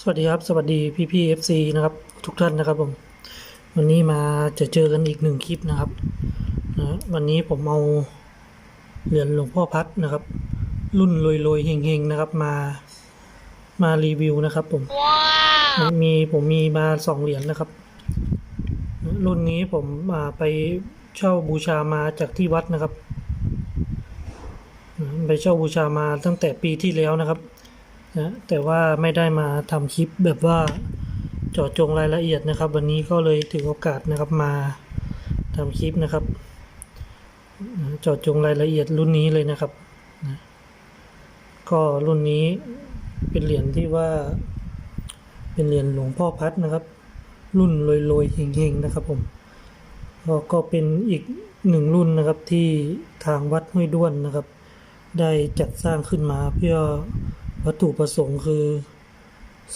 สวัสดีครับ สวัสดีพี่พี่เอฟซีนะครับ ทุกท่านนะครับผม วันนี้มาจะเจอกันอีกหนึ่งคลิปนะครับนะวันนี้ผมเอาเหรียญหลวงพ่อพัดนะครับ รุ่นรวยรวยๆเฮงเฮงๆนะครับ มามารีวิวนะครับ ผมมีผมมีมาสองเหรียญนะครับ รุ่นนี้ผมมาไปเช่าบูชามาจากที่วัดนะครับไปเช่าบูชามาตั้งแต่ปีที่แล้วนะครับ นะแต่ว่าไม่ได้มาทำคลิปแบบว่าเจาะจงรายละเอียดนะครับ วันนี้ก็เลยถือโอกาสนะครับมาทำคลิปนะครับเจาะจงรายละเอียดรุ่นนี้เลยนะครับนะก็รุ่นนี้เป็นเหรียญที่ว่า เป็นเหรียญหลวงพ่อพัดนะครับ รุ่นโรยๆเฮงๆนะครับผมก็ก็เป็นอีกหนึ่งรุ่นนะครับที่ทางวัดห้วยด้วนนะครับ ได้จัดสร้างขึ้นมาเพื่อ วัตถุประสงค์คือ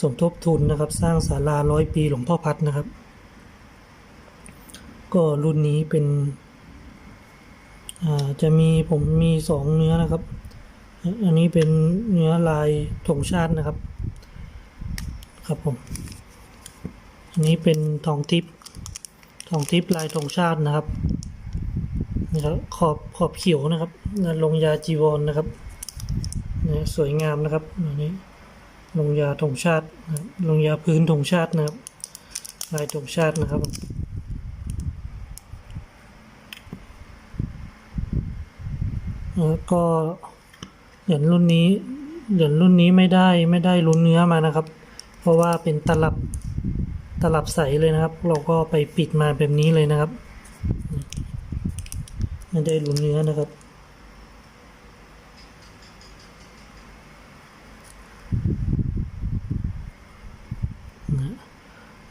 สมทบทุนนะครับ สร้างศาลาร้อยปีหลวงพ่อพัดนะครับ ก็รุ่นนี้เป็นจะมีผมมีสองเนื้อนะครับ อันนี้เป็นเนื้อลายธงชาตินะครับ ครับผม อันนี้เป็นทองทิพย์ทองทิพย์ลายธงชาตินะครับนะครับขอบขอบเขียวนะครับลงยาจีวรนนะครับ นะสวยงามนะครับอันนี้ลงยาธงชาตินะลงยาพื้นธงชาตินะครับลายธงชาตินะครับแล้วก็เหรียญรุ่นนี้เหรียญรุ่นนี้ไม่ได้ไม่ได้ลุ้นเนื้อมานะครับ เพราะว่าเป็นตลับตลับใสเลยนะครับ เราก็ไปปิดมาแบบนี้เลยนะครับ ไม่ได้ลุ้นเนื้อนะครับ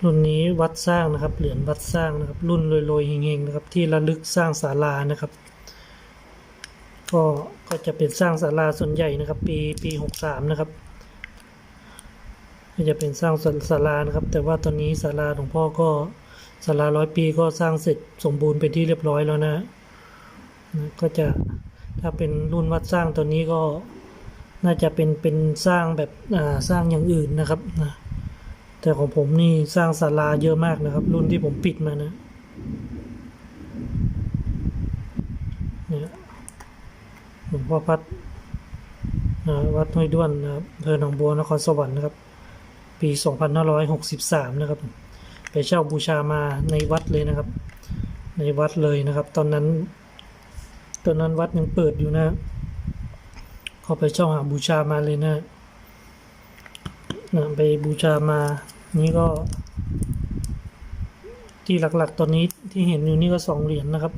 รุ่นนี้วัดสร้างนะครับ เหรียญวัดสร้างนะครับ รุ่นโรยๆเฮงๆนะครับ ที่ระลึกสร้างศาลานะครับ ก็ก็จะเป็นสร้างศาลาส่วนใหญ่นะครับ ปีปีหกสามนะครับจะเป็นสร้างศาลานะครับ แต่ว่าตอนนี้ศาลาหลวงพ่อก็ศาลาร้อยปีก็สร้างเสร็จสมบูรณ์เป็นที่เรียบร้อยแล้วนะนะก็จะถ้าเป็นรุ่นวัดสร้างตัวนี้ก็น่าจะเป็นเป็นสร้างแบบอ่าสร้างอย่างอื่นนะครับนะ แต่ของผมนี่สร้างศาลาเยอะมากนะครับ รุ่นที่ผมปิดมานะเนี่ยหลวงพ่อพัดวัดห้วยด้วนนะครับอำเภอหนองบัวนครสวรรค์นะครับ ปี 2563 นะครับ ไปเช่าบูชามาในวัดเลยนะครับ ในวัดเลยนะครับ ตอนนั้น ตอนนั้นวัดยังเปิดอยู่นะเขาไปเช่าหาบูชามาเลยนะ นะไปบูชามา นี่ก็ ที่หลักๆตอนนี้ที่เห็นอยู่นี่ก็สองเหรียญนะครับ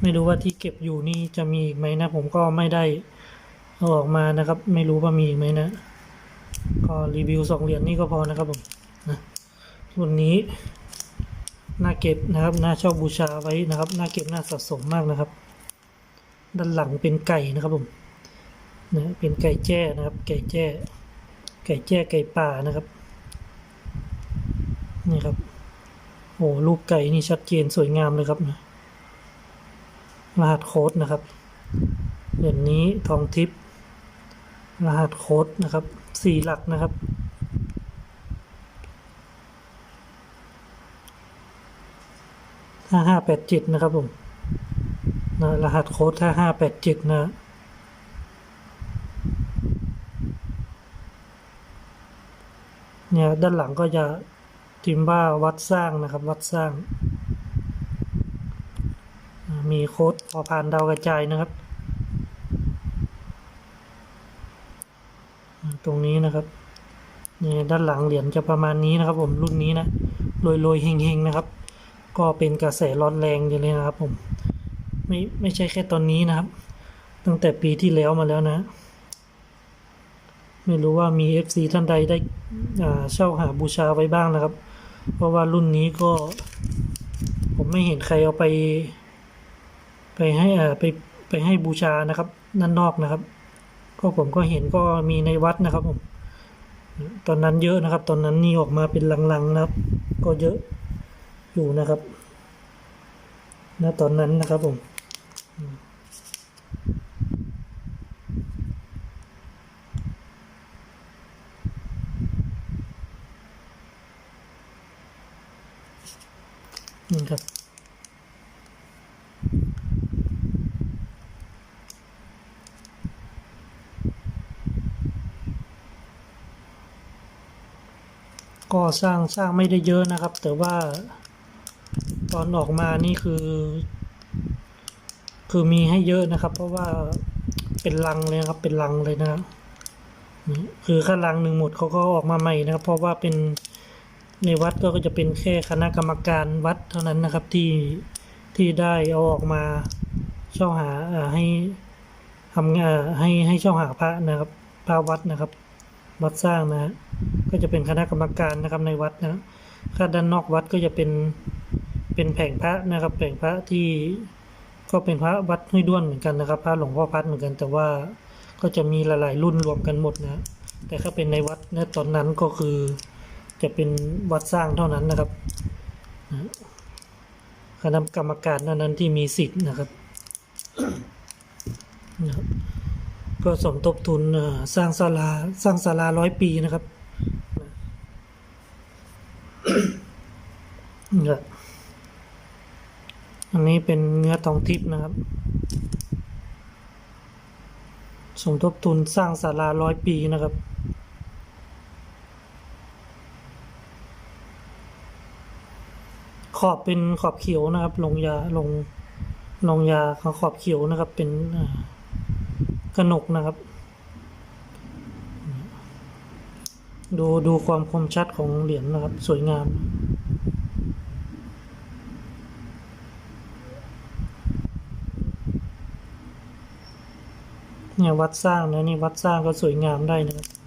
ไม่รู้ว่าที่เก็บอยู่นี่จะมีอีกไหมนะ ผมก็ไม่ได้เอาออกมานะครับ ไม่รู้ว่ามีอีกไหมนะ ก็รีวิวสองเหรียญนี่ก็พอนะครับผมนะรุ่นนี้น่าเก็บนะครับน่าชอบบูชาไว้นะครับน่าเก็บน่าสะสมมากนะครับ ด้านหลังเป็นไก่นะครับผมนะเป็นไก่แจ้นะครับ ไก่แจ้ ไก่แจ้ไก่ป่านะครับ นี่ครับ โอ้รูปไก่นี่ชัดเจนสวยงามเลยครับรหัสโค้ดนะครับเหรียญนี้ทองทิพย์รหัสโค้ดนะครับสี่หลักนะครับห้าห้าแปดเจ็ดนะครับผมนะรหัสโค้ดห้าห้าแปดเจ็ดนะ เนี่ยด้านหลังก็จะพิมพ์ว่าวัดสร้างนะครับวัดสร้าง มีโค้ดพอพานดาวกระจายนะครับ ตรงนี้นะครับนี่ด้านหลังเหรียญจะประมาณนี้นะครับ ผมรุ่นนี้นะโรยโรยๆเฮงเฮงๆนะครับ ก็เป็นกระแสร้อนแรงอยู่เลยนะครับ ผมไม่ไม่ใช่แค่ตอนนี้นะครับ ตั้งแต่ปีที่แล้วมาแล้วนะ ไม่รู้ว่ามี FC ท่านใดได้เช่าหาบูชาไว้บ้างนะครับ เพราะว่ารุ่นนี้ก็ ผมไม่เห็นใครเอาไป ไปให้ไปไปให้บูชานะครับด้านนอกนะครับ ก็ผมก็เห็นก็มีในวัดนะครับผมตอนนั้นเยอะนะครับ ตอนนั้นนี่ออกมาเป็นลังๆนะครับ ก็เยอะอยู่นะครับณตอนนั้นนะครับผม นี่ครับ ก็สร้างสร้างไม่ได้เยอะนะครับ แต่ว่าตอนออกมานี่คือ คือมีให้เยอะนะครับ เพราะว่าเป็นลังเลยครับ เป็นลังเลยนะครับคือข้าลังหนึ่งหมดเขาก็ออกมาใหม่นะครับ เพราะว่าเป็น ในวัดก็จะเป็นแค่คณะกรรมการวัดเท่านั้นนะครับที่ที่ได้เอาออกมาเช่าหาให้ทำงานให้ให้เช่าหาพระนะครับพระวัดนะครับ วัดสร้างนะฮะก็จะเป็นคณะกรรมการนะครับในวัดนะข้าด้านนอกวัดก็จะเป็นเป็นแผงพระนะครับแผงพระที่ก็เป็นพระวัดห้วยด้วนเหมือนกันนะครับ พระหลวงพ่อพัดเหมือนกัน แต่ว่าก็จะมีหลาย ๆ รุ่นรวมกันหมดนะแต่ถ้าเป็นในวัดนะตอนนั้นก็คือ จะเป็นวัดสร้างเท่านั้นนะครับคณะกรรมการเท่านั้นที่มีสิทธิ์นะครับ ก็สมทบทุนสร้างศาลาสร้างศาลาร้อยปีนะครับอันนี้เป็นเนื้อทองทิพย์นะครับ สมทบทุนสร้างศาลาร้อยปีนะครับ ขอบเป็นขอบเขียวนะครับ ลงยาลงลงยาขอบเขียวนะครับ เป็นกระหนกนะครับ ดูดูความคมชัดของเหรียญนะครับ สวยงามเนี่ยวัดสร้างนะนี่วัดสร้างก็สวยงามได้นะครับ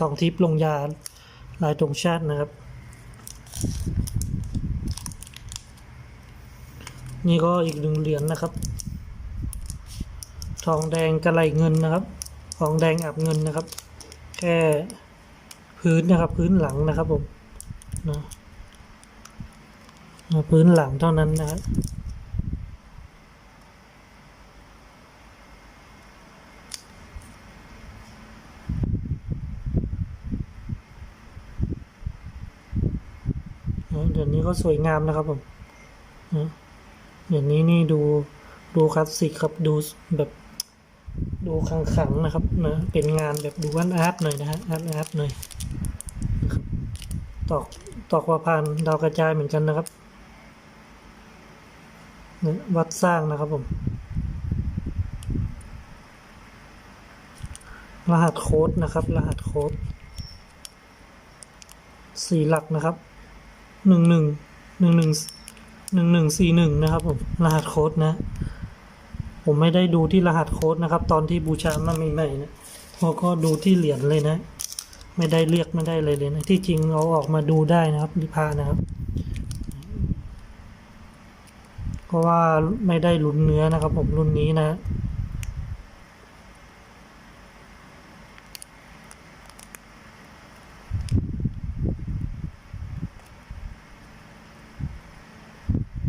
ทองทิพย์ลงยาลายธงชาตินะครับ นี่ก็อีกหนึ่งเหรียญนะครับ ทองแดงกระไหลเงินนะครับ ทองแดงอับเงินนะครับ แค่พื้นนะครับ พื้นหลังนะครับผมนะพื้นหลังเท่านั้นนะครับ เดี๋ยวนี้ก็สวยงามนะครับผมเดี๋ยวนี้นี่ดูดูคลาสสิกครับดูแบบดูขลังนะครับนะเป็นงานแบบดูวันอาร์ตหน่อยนะฮะอาร์ตอาร์ตหน่อยตอกตอกว่าพานดาวกระจายเหมือนกันนะครับวัดสร้างนะครับผม รหัสโค้ดนะครับ รหัสโค้ดสี่หลักนะครับ หนึ่งหนึ่งหนึ่งหนึ่งหนึ่งหนึ่งสี่หนึ่งนะครับผมรหัสโค้ดนะ ผมไม่ได้ดูที่รหัสโค้ดนะครับ ตอนที่บูชามาใหม่ๆนะเราก็ดูที่เหรียญเลยนะ ไม่ได้เรียกไม่ได้เลยเลยนะที่จริงเอาออกมาดูได้นะครับดิพานะครับเพราะว่าไม่ได้ลุ้นเนื้อนะครับ ผมรุ่นนี้นะ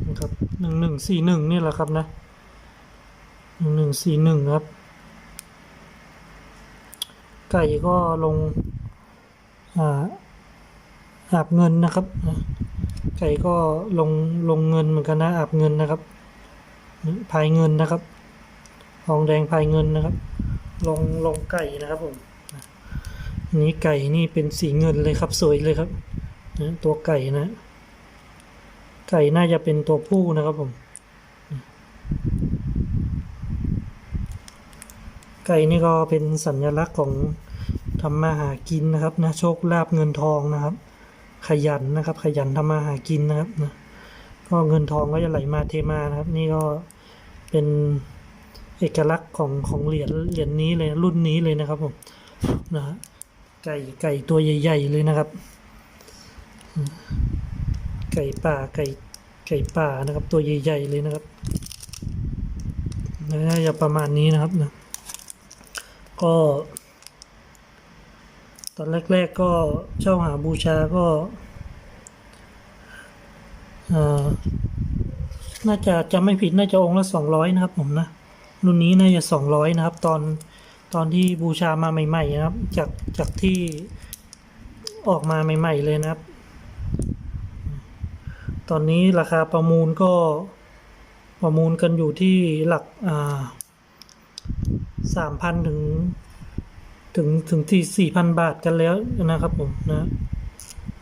นะครับหนึ่งหนึ่ง สี่หนึ่งนี่แหละครับนะหนึ่งหนึ่งสี่หนึ่งครับ ไก่ก็ลงอ่าอาบเงินนะครับ ไก่ก็ลงลงเงินเหมือนกันนะอาบเงินนะครับพายเงินนะครับทองแดงพายเงินนะครับ ลงลงไก่นะครับผมนี้ไก่นี่เป็นสีเงินเลยครับสวยเลยครับตัวไก่นะ ไก่น่าจะเป็นตัวผู้นะครับผม ไก่นี่ก็เป็นสัญลักษณ์ของทำมาหากินนะครับนะโชคลาภเงินทองนะครับ ขยันนะครับ ขยันทำมาหากินนะครับนะก็เงินทองก็จะไหลมาเทมานะครับ นี่ก็เป็นเอกลักษณ์ของของเหรียญเหรียญนี้เลยรุ่นนี้เลยนะครับผมนะฮะไก่ไก่ตัวใหญ่ ๆ เลยนะครับ ไก่ป่าไก่ไก่ป่านะครับ ตัวใหญ่ ๆ เลยนะครับน่าจะประมาณนี้นะครับนะ ก็ ตอนแรก ๆ ก็เช่าหาบูชาก็น่าจะจะไม่ผิดน่าจะองค์ละสองร้อยนะครับผมนะรุ่นนี้น่าจะสองร้อยนะครับ ตอนตอนที่บูชามาใหม่ๆนะครับ จากจากที่ออกมาใหม่ ๆ เลยนะครับ ตอนนี้ราคาประมูลก็ประมูลกันอยู่ที่หลักอ่า สามพันถึง ถึงถึงที่สี่พันบาทกันแล้วนะครับผมนะ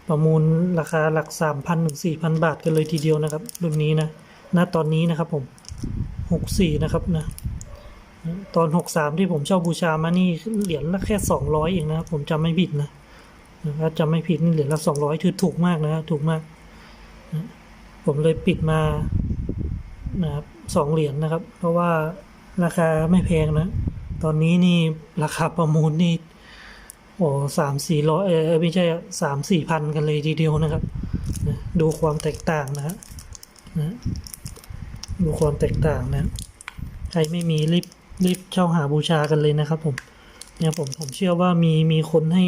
ประมูลราคาหลักสามพันถึงสี่พันบาทกันเลยทีเดียวนะครับรุ่นนี้นะณตอนนี้นะครับผมหกสี่นะครับนะตอนหกสามที่ผมเช่าบูชามานี่เหรียญละแค่สองร้อยเองนะครับผมจำไม่ผิดนะถ้าจำไม่ผิดเหรียญละสองร้อยคือถูกมากนะถูกมากนะผมเลยปิดมานะครับสองเหรียญนะครับ เพราะว่าราคาไม่แพงนะ ตอนนี้นี่ราคาประมูลนี่โอ้สามสี่ร้อยเออไม่ใช่สามสี่พันกันเลยทีเดียวนะครับ ดูความแตกต่างนะฮะดูความแตกต่างนะใครไม่มีรีบรีบเช่าหาบูชากันเลยนะครับผมเนี่ยผมผมเชื่อว่ามีมีคนให้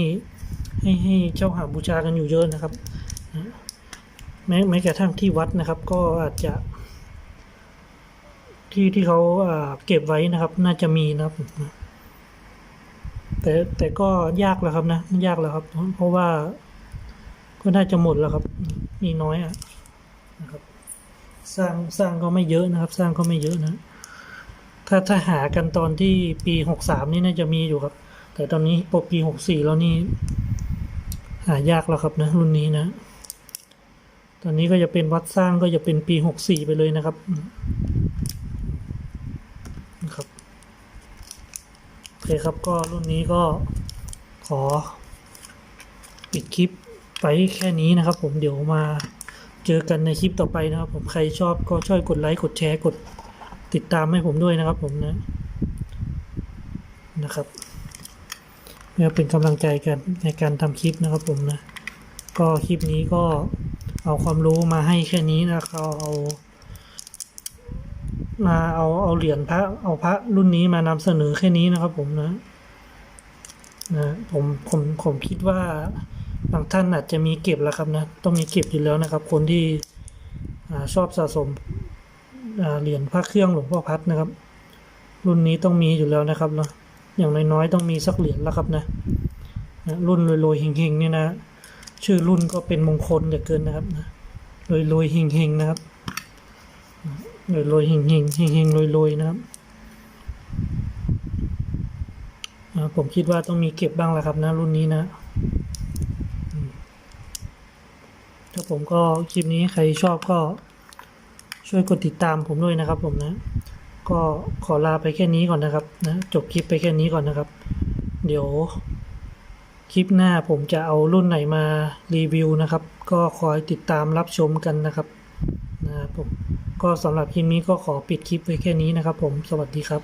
ให้ให้เช่าหาบูชากันอยู่เยอะนะครับแม้แม้กระทั่งที่วัดนะครับ ก็อาจจะ ที่ที่เขาเก็บไว้นะครับ น่าจะมีนะครับ แต่แต่ก็ยากแล้วครับนะยากแล้วครับ เพราะว่าก็น่าจะหมดแล้วครับ มีน้อยอะนะครับ สร้างสร้างก็ไม่เยอะนะครับ สร้างก็ไม่เยอะนะ ถ้าถ้าหากันตอนที่ปีหกสามนี่น่าจะมีอยู่ครับ แต่ตอนนี้ปกปีหกสี่แล้วนี่ หายากแล้วครับนะ รุ่นนี้นะ ตอนนี้ก็จะเป็นวัดสร้างก็จะเป็นปีหกสี่ไปเลยนะครับ โอเคครับก็รุ่นนี้ก็ขอ ปิดคลิปไปแค่นี้นะครับ ผมเดี๋ยวมาเจอกันในคลิปต่อไปนะครับ ผมใครชอบก็ช่วยกดไลค์กดแชร์กดติดตามให้ผมด้วยนะครับ ผมนะนะครับเพื่อเป็นกำลังใจกันในการทำคลิปนะครับผมนะ ก็คลิปนี้ก็เอาความรู้มาให้แค่นี้นะครับเอา มาเอาเอาเหรียญพระเอาพระรุ่นนี้มานำเสนอแค่นี้นะครับผมนะนะผมผมผมคิดว่าบางท่านอาจจะมีเก็บแล้วครับนะต้องมีเก็บอยู่แล้วนะครับ คนที่อชอบสะสมเหรียญพระเครื่องหลวงพ่อพัดนะครับ รุ่นนี้ต้องมีอยู่แล้วนะครับเนาะอย่างน้อยๆต้องมีสักเหรียญแล้วครับนะนะรุ่นรวยๆเฮงๆเนี่ยนะ ชื่อรุ่นก็เป็นมงคลเหลือเกินนะครับนะรวยๆเฮงๆนะครับ รวยรวยๆเฮงเฮงเฮงเฮงรวยรยๆนะครับ ผมคิดว่าต้องมีเก็บบ้างแล้วครับนะรุ่นนี้นะถ้าผมก็คลิปนี้ใครชอบก็ช่วยกดติดตามผมด้วยนะครับผมนะ ก็ขอลาไปแค่นี้ก่อนนะครับนะจบคลิปไปแค่นี้ก่อนนะครับ เดี๋ยวคลิปหน้าผมจะเอารุ่นไหนมารีวิวนะครับ ก็คอยติดตามรับชมกันนะครับนะครับผม ก็สำหรับคลิปนี้ก็ขอปิดคลิปไว้แค่นี้นะครับผม สวัสดีครับ